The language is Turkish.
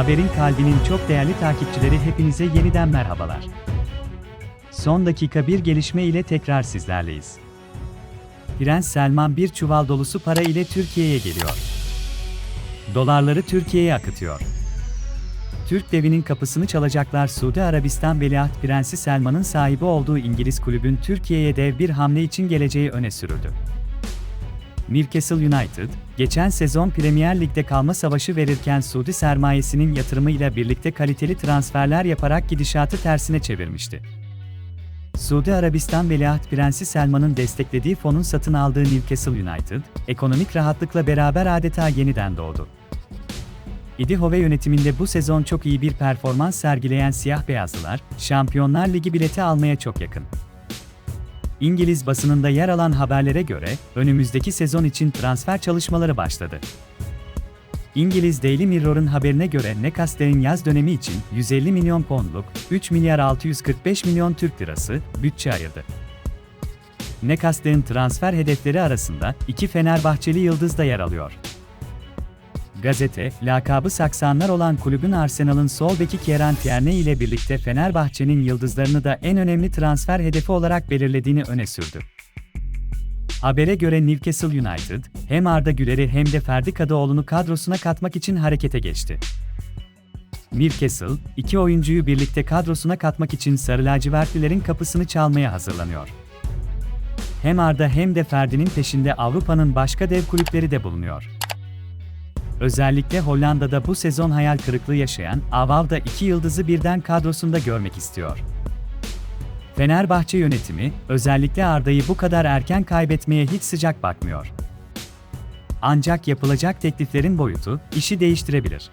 Haberin kalbinin çok değerli takipçileri hepinize yeniden merhabalar. Son dakika bir gelişme ile tekrar sizlerleyiz. Prens Selman bir çuval dolusu para ile Türkiye'ye geliyor. Dolarları Türkiye'ye akıtıyor. Türk devinin kapısını çalacaklar Suudi Arabistan Veliaht Prensi Selman'ın sahibi olduğu İngiliz kulübün Türkiye'ye dev bir hamle için geleceği öne sürüldü. Newcastle United, geçen sezon Premier Lig'de kalma savaşı verirken Suudi sermayesinin yatırımıyla birlikte kaliteli transferler yaparak gidişatı tersine çevirmişti. Suudi Arabistan Veliaht Prensi Selman'ın desteklediği fonun satın aldığı Newcastle United, ekonomik rahatlıkla beraber adeta yeniden doğdu. İdi Hove yönetiminde bu sezon çok iyi bir performans sergileyen siyah beyazlılar, Şampiyonlar Ligi bileti almaya çok yakın. İngiliz basınında yer alan haberlere göre, önümüzdeki sezon için transfer çalışmaları başladı. İngiliz Daily Mirror'ın haberine göre Newcastle'in yaz dönemi için 150 milyon poundluk, 3 milyar 645 milyon Türk lirası bütçe ayırdı. Newcastle'in transfer hedefleri arasında iki Fenerbahçeli yıldız da yer alıyor. Gazete, lakabı Saksanlar olan kulübün Arsenal'ın sol beki Kieran Tierney ile birlikte Fenerbahçe'nin yıldızlarını da en önemli transfer hedefi olarak belirlediğini öne sürdü. Habere göre Newcastle United, hem Arda Güler'i hem de Ferdi Kadıoğlu'nu kadrosuna katmak için harekete geçti. Newcastle, iki oyuncuyu birlikte kadrosuna katmak için Sarı Lacivertlilerin kapısını çalmaya hazırlanıyor. Hem Arda hem de Ferdi'nin peşinde Avrupa'nın başka dev kulüpleri de bulunuyor. Özellikle Hollanda'da bu sezon hayal kırıklığı yaşayan Avav da iki yıldızı birden kadrosunda görmek istiyor. Fenerbahçe yönetimi, özellikle Arda'yı bu kadar erken kaybetmeye hiç sıcak bakmıyor. Ancak yapılacak tekliflerin boyutu, işi değiştirebilir.